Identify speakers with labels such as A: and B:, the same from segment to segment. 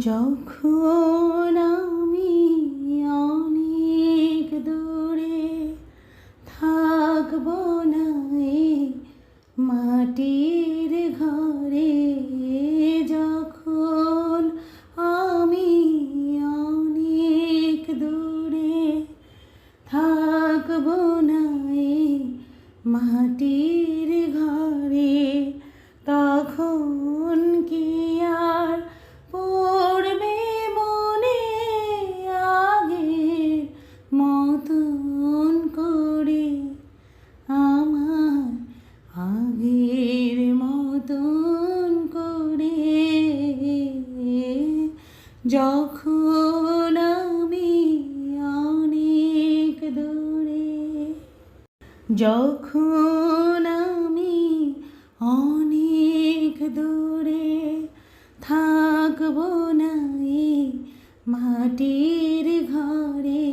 A: যখন আমি অনেক দূরে থাকব না মাটির ঘরে যখন আমি অনেক দূরে থাকব না মাটির ঘরে যখন আমি অনেক দূরে যখন আমি অনেক দূরে থাকব না মাটির ঘরে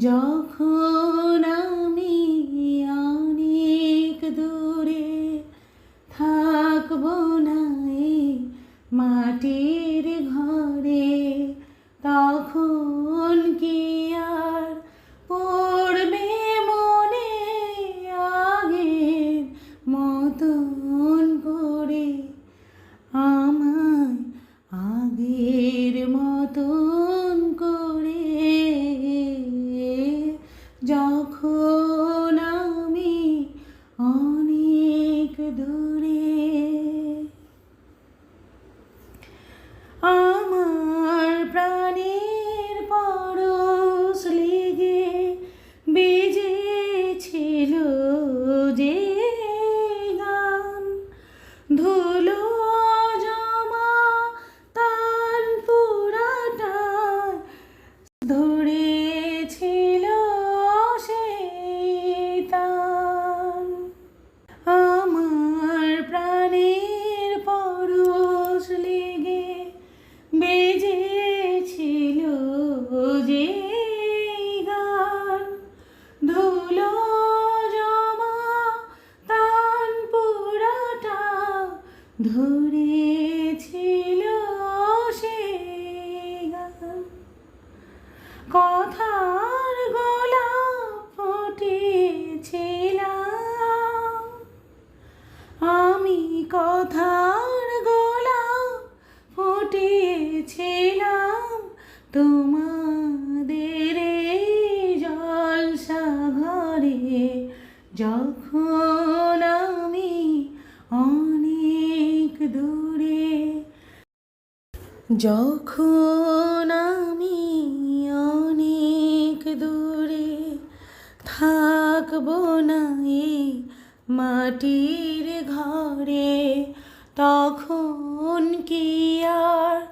A: যখন অনেক দূরে যে গান। ধুলো জমা তান পুরাটা ধরেছিল সেই গান। কথার গোলাপ ফুটেছিলাম। আমি কথার গোলাপ ফুটেছিলাম তোমাদের যখন আমি অনেক দূরে, যখন আমি অনেক দূরে থাকব না এই মাটির ঘরে, তখন কি আর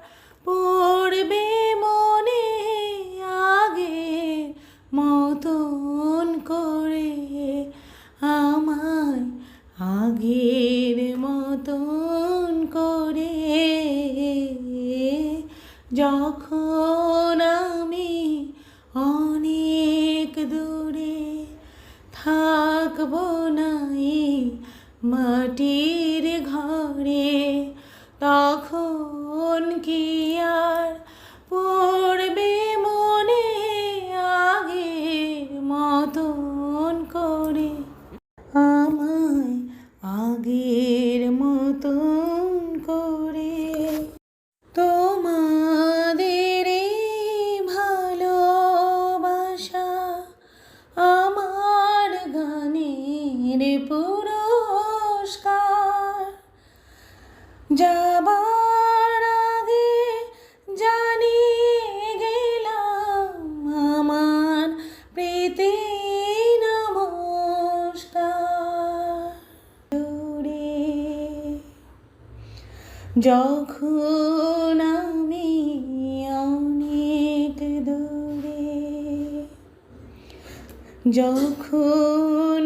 A: আগের মতন করে যখন আমি অনেক দূরে থাকব না এই মাটির ঘরে, তখন কি আর আগের মতন করে তোমাদের ভালোবাসা আমার গানের পুরস্কার। যাবার যখন আমি অনেক দূরে যখন